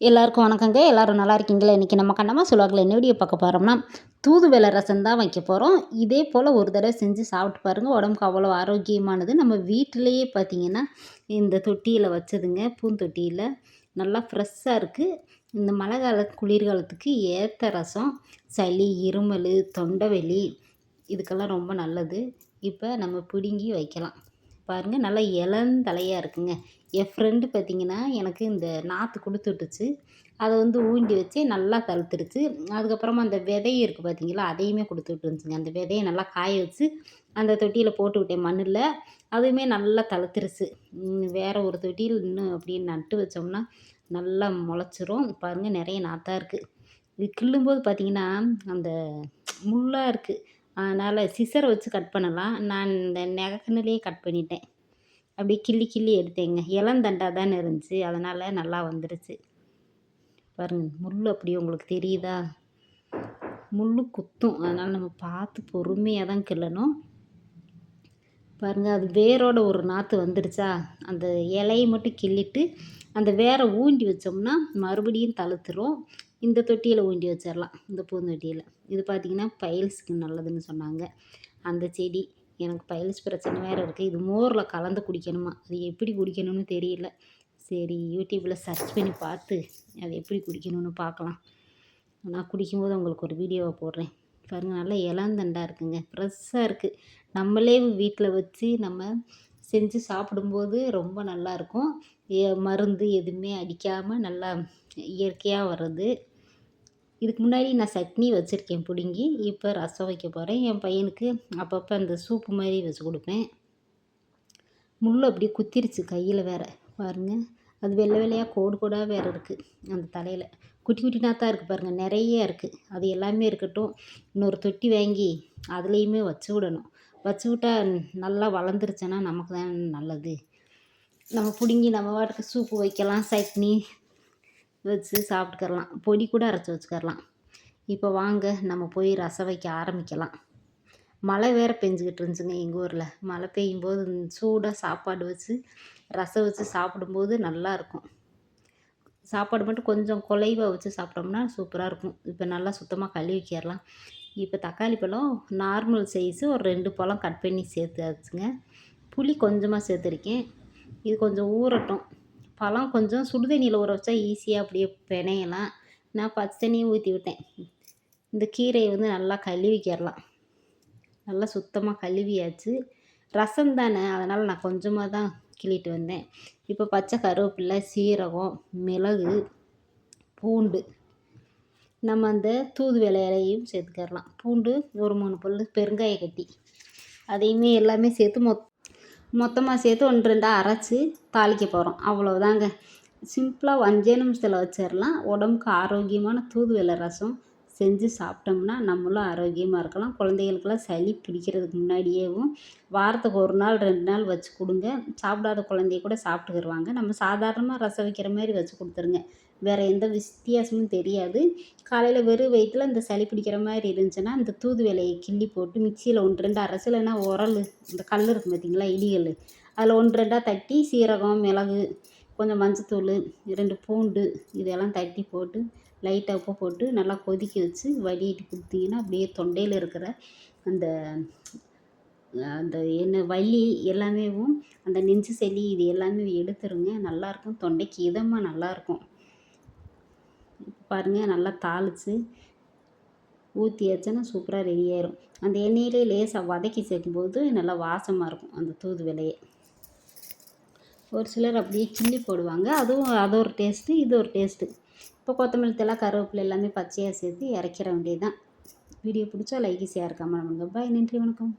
எல்லாருக்கும் வணக்கங்க. எல்லோரும் நல்லா இருக்கீங்களா? இன்றைக்கி நம்ம கண்ணமாக சொல்லுவாங்களே என்ன வீடியோ பார்க்க போகிறோம்னா தூதுவளை ரசம் தான் வைக்க போகிறோம் இதே போல் ஒரு தடவை செஞ்சு சாப்பிட்டு பாருங்கள் உடம்புக்கு அவ்வளோ ஆரோக்கியமானது. நம்ம வீட்டிலையே பார்த்தீங்கன்னா இந்த தொட்டியில் வச்சதுங்க பூந்தொட்டியில். நல்லா ஃப்ரெஷ்ஷாக இருக்குது இந்த மழை கால குளிர்காலத்துக்கு ஏற்ற ரசம் சளி இருமல் தொண்டைவலி இதுக்கெல்லாம் ரொம்ப நல்லது. இப்போ நம்ம பிடுங்கி வைக்கலாம். பாருங்கள் நல்லா இளந்தலையாக இருக்குங்க. என் ஃப்ரெண்டு பார்த்திங்கன்னா எனக்கு இந்த நாற்று கொடுத்து விட்டுச்சு அதை வந்து ஊண்டி வச்சு நல்லா தழுத்துருச்சு அதுக்கப்புறமா அந்த விதை இருக்குது பார்த்தீங்களா அதையுமே கொடுத்து விட்டுருந்துச்சுங்க அந்த விதையை நல்லா காய வச்சு அந்த தொட்டியில் போட்டு விட்டேன் மண்ணில். அதுவுமே நல்லா தழுத்துருச்சு வேறு ஒரு தொட்டியில் இன்னும் அப்படியே நட்டு வச்சோம்னா நல்லா முளைச்சிரும். பாருங்கள் நிறைய நாற்றாக இருக்குது இது கிள்ளும்போது பார்த்திங்கன்னா அந்த முள்ளாக இருக்குது அதனால் சிசரை வச்சு கட் பண்ணலாம். நான் இந்த நெகக்கண்ணுலேயே கட் பண்ணிட்டேன். அப்படி கிள்ளி கிள்ளி எடுத்தேங்க. இளந்தண்டாக தானே இருந்துச்சு. அதனால் நல்லா வந்துருச்சு. பாருங்கள் முள் அப்படி உங்களுக்கு தெரியுதா? முள் குத்தும். அதனால் நம்ம பார்த்து பொறுமையாக தான் கிள்ளணும். பாருங்கள் அது வேரோட ஒரு நாற்று வந்துடுச்சா அந்த இலையை மட்டும் கிள்ளிட்டு அந்த வேரை ஊண்டி வச்சோம்னா மறுபடியும் தழுத்துரும். இந்த தொட்டியில் ஊண்டி வச்சிடலாம் இந்த பூந்தொட்டியில். இது பார்த்திங்கன்னா பைல்ஸுக்கு நல்லதுன்னு சொன்னாங்க. அந்த செடி எனக்கு பைல்ஸ் பிரச்சனை வேறு இருக்குது இது மோரில் கலந்து குடிக்கணுமா? அது எப்படி குடிக்கணும்னு தெரியல. சரி யூடியூப்பில் சர்ச் பண்ணி பார்த்து அது எப்படி குடிக்கணும்னு பார்க்கலாம். நான் குடிக்கும்போது உங்களுக்கு ஒரு வீடியோவை போடுறேன். பாருங்கள் நல்லா இளந்தண்டாக இருக்குங்க. ஃப்ரெஷ்ஷாக இருக்குது நம்மளே வீட்டில் வச்சு நம்ம செஞ்சு சாப்பிடும்போது ரொம்ப நல்லாயிருக்கும் மருந்து எதுவுமே அடிக்காமல் நல்லா இயற்கையாக வர்றது இதுக்கு முன்னாடி நான் சட்னி வச்சுருக்கேன் பிடுங்கி. இப்போ ரசம் வைக்க போகிறேன் என் பையனுக்கு அப்பப்போ அந்த சூப்பு மாதிரி வச்சு கொடுப்பேன். முள் அப்படியே குத்திருச்சு கையில் வேறு. பாருங்கள் அது வெள்ளை வெள்ளையாக கோடு கோடாக வேறு இருக்குது அந்த தலையில். குட்டி குட்டினா தான் இருக்குது பாருங்கள் நிறைய இருக்குது அது எல்லாமே இருக்கட்டும். இன்னொரு தொட்டி வாங்கி அதுலேயுமே வச்சு விடணும். வச்சு விட்டால் நல்லா வளர்ந்துருச்சுன்னா நமக்கு தான் நல்லது. நம்ம பிடுங்கி நம்ம வாட்டுக்கு சூப்பு வைக்கலாம் சட்னி. வச்சு சாப்பிட்டுக்கரலாம் பொடி கூட அரைச்சி வச்சுக்கரலாம் இப்போ வாங்க நம்ம போய் ரசம் வைக்க ஆரம்பிக்கலாம். மழை வேறு பெஞ்சிக்கிட்டு இருந்துச்சுங்க எங்கள் ஊரில். மழை பெய்யும் போது சூடாக சாப்பாடு வச்சு ரசம் வச்சு சாப்பிடும்போது நல்லாயிருக்கும் சாப்பாடு மட்டும் கொஞ்சம் குலைவாக வச்சு சாப்பிட்டோம்னா சூப்பராக இருக்கும். இப்போ நல்லா சுத்தமாக கழுவிக்கிறலாம் இப்போ தக்காளி பழம் நார்மல் சைஸு ஒரு ரெண்டு பழம் கட் பண்ணி சேர்த்தாச்சுங்க. புளி கொஞ்சமாக சேர்த்துருக்கேன். இது கொஞ்சம் ஊறட்டும். பழம் கொஞ்சம் சுடுதண்ணியில் ஊற வச்சா ஈஸியாக அப்படியே பிணையலாம் நான் பச்சை தண்ணியும் ஊற்றி விட்டேன். இந்த கீரையை வந்து நல்லா கழுவிக்கிறலாம். நல்லா சுத்தமாக கழுவியாச்சு. ரசம் தானே அதனால் நான் கொஞ்சமாக தான் கிள்ளிட்டு வந்தேன். இப்போ பச்சை கருவேப்பில்லை சீரகம் மிளகு பூண்டு. நம்ம அந்த தூதுவளை இலையும் சேர்த்துக்கிறலாம். பூண்டு ஒரு மூணு பல் பெருங்காய கட்டி அதையுமே எல்லாமே சேர்த்து மொத் மொத்தமாக சேர்த்து ஒன்று ரெண்டாக அரைச்சி தாளிக்க போகிறோம் அவ்வளோதாங்க சிம்பிளாக அஞ்சே நிமிஷத்தில் வச்சிடலாம் உடம்புக்கு ஆரோக்கியமான தூதுவளை ரசம். செஞ்சு சாப்பிட்டோம்னா நம்மளும் ஆரோக்கியமாக இருக்கலாம். குழந்தைகளுக்கெல்லாம் சளி பிடிக்கிறதுக்கு முன்னாடியேவும் வாரத்துக்கு ஒரு நாள் ரெண்டு நாள் வச்சு கொடுங்க. சாப்பிடாத குழந்தைய கூட சாப்பிட்டுக்கிருவாங்க. நம்ம சாதாரணமாக ரசம் வைக்கிற மாதிரி வச்சு கொடுத்துருங்க. வேறு எந்த வித்தியாசமும் தெரியாது. காலையில் வெறும் வயிற்றில் இந்த சளி பிடிக்கிற மாதிரி இருந்துச்சுன்னா இந்த தூதுவலையை கிள்ளி போட்டு மிக்சியில் ஒன்று ரெண்டு அரைச்சி இல்லைன்னா உரல் இந்த கல் இருக்கும் பார்த்தீங்களா இடிகள் அதில் ஒன்று ரெண்டாக தட்டி சீரகம் மிளகு கொஞ்சம் மஞ்சத்தூள் ரெண்டு பூண்டு இதெல்லாம் தட்டி போட்டு லைட்டாக உப்பு போட்டு நல்லா கொதிக்க வச்சு வடிகட்டி கொடுத்தீங்கன்னா அப்படியே தொண்டையில் இருக்கிற அந்த அந்த என்ன வலி எல்லாமேவும் அந்த நெஞ்சு சளி இது எல்லாமே எடுத்துருங்க. நல்லாயிருக்கும் தொண்டைக்கு இதமாக நல்லாயிருக்கும் பாருங்கள் நல்லா தாளித்து ஊற்றியாச்சுன்னா சூப்பராக ரெடி ஆயிரும். அந்த எண்ணெயிலே லேசாக வதக்கி சேர்க்கும்போது நல்லா வாசமாக இருக்கும் அந்த தூதுவலையை ஒரு சிலர் அப்படியே கிள்ளி போடுவாங்க. அதுவும் அது ஒரு டேஸ்ட்டு இது ஒரு டேஸ்ட்டு இப்போ கொத்தமல்லி தெல்லாம் கருவேப்பிலை எல்லாமே பச்சையாக சேர்த்து இறக்கிற வேண்டியது தான் வீடியோ பிடிச்சா லைக் ஷேர் கமெண்ட் பண்ணுங்கள் பாய் நன்றி வணக்கம்.